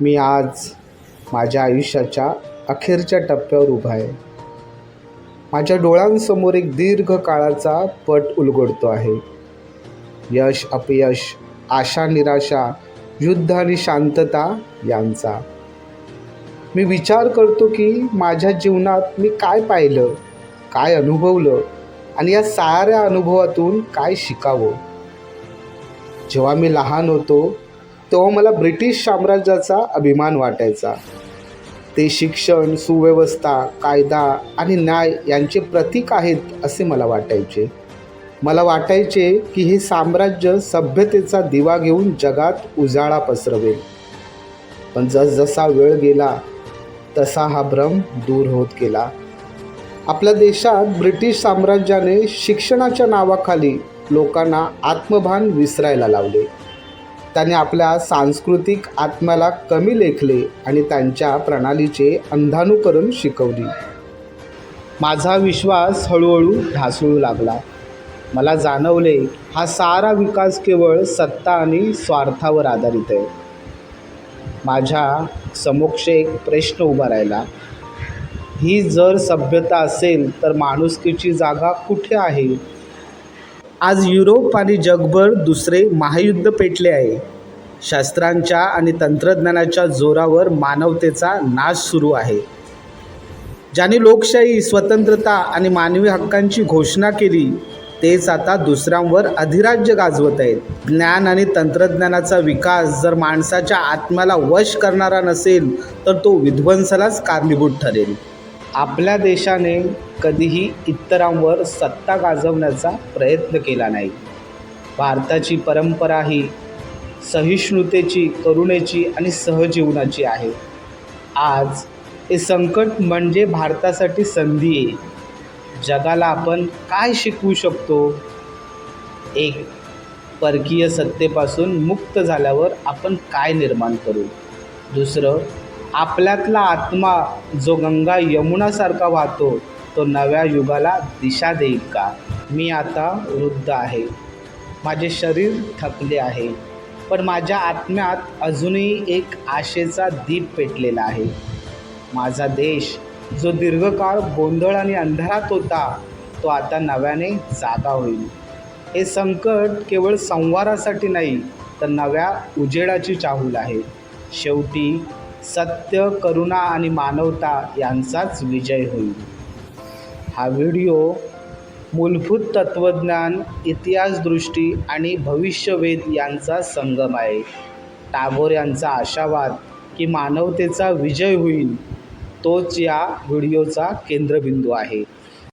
मी आज माझ्या आयुष्याच्या अखेरच्या टप्प्यावर उभा आहे. माझ्या डोळ्यांसमोर एक दीर्घ काळाचा पट उलगडतो आहे. यश अपयश आशा निराशा युद्ध आणि शांतता यांचा. मी विचार करतो की माझ्या जीवनात मी काय पाहिलं काय अनुभवलं आणि या साऱ्या अनुभवातून काय शिकावं? जेव्हा मी लहान होतो तेव्हा मला ब्रिटिश साम्राज्याचा अभिमान वाटायचा. ते शिक्षण सुव्यवस्था कायदा आणि न्याय यांचे प्रतीक आहेत असे मला वाटायचे. मला वाटायचे की हे साम्राज्य सभ्यतेचा दिवा घेऊन जगात उजाळा पसरवेल. पण जसजसा वेळ गेला तसा हा भ्रम दूर होत गेला. आपल्या देशात ब्रिटिश साम्राज्याने शिक्षणाच्या नावाखाली लोकांना आत्मभान विसरायला लावले. त्याने आपल्या सांस्कृतिक आत्म्याला कमी लेखले आणि त्यांच्या प्रणालीचे अंधानुकरण शिकवली. माझा विश्वास हळूहळू ढासळू लागला. मला जाणवले हा सारा विकास केवळ सत्ता आणि स्वार्थावर आधारित आहे. माझ्या समोक्ष एक प्रश्न उभा राहिला. ही जर सभ्यता असेल तर माणुसकीची जागा कुठे आहे? आज युरोप आणि जगभर दुसरे महायुद्ध पेटले आहे. शस्त्रांच्या आणि तंत्रज्ञानाच्या जोरावर मानवतेचा नाश सुरू आहे. ज्याने लोकशाही स्वतंत्रता आणि मानवी हक्कांची घोषणा केली तेच आता दुसऱ्यांवर अधिराज्य गाजवत आहेत. ज्ञान आणि तंत्रज्ञानाचा विकास जर माणसाच्या आत्म्याला वश करणारा नसेल तर तो विध्वंसालाच कारणीभूत ठरेल. आपल्या देशाने कधीही इतरांवर सत्ता गाजवण्याचा प्रयत्न केला नाही. भारताची परंपरा ही सहिष्णुतेची करुणेची आणि सहजीवनाची आहे. आज हे संकट म्हणजे भारतासाठी संधी आहे. जगाला आपण काय शिकवू शकतो? एक परकीय सत्तेपासून मुक्त झाल्यावर आपण काय निर्माण करू? दुसरं आपल्यातला आत्मा जो गंगा यमुनासारखा वाहतो तो नव्या युगाला दिशा देईल का? मी आता वृद्ध आहे. माझे शरीर थकले आहे. पण माझ्या आत्म्यात अजूनही एक आशेचा दीप पेटलेला आहे. माझा देश जो दीर्घकाळ गोंधळ आणि अंधारात होता तो आता नव्याने जागा होईल. हे संकट केवळ संवारासाठी नाही तर नव्या उजेडाची चाहूल आहे. शेवटी सत्य करुणा आणि मानवता यांचाच विजय होईल. हा व्हिडिओ मूलभूत तत्त्वज्ञान इतिहासदृष्टी आणि भविष्यवेध यांचा संगम आहे. टागोर यांचा आशावाद की मानवतेचा विजय होईल तोच या व्हिडिओचा केंद्रबिंदू आहे.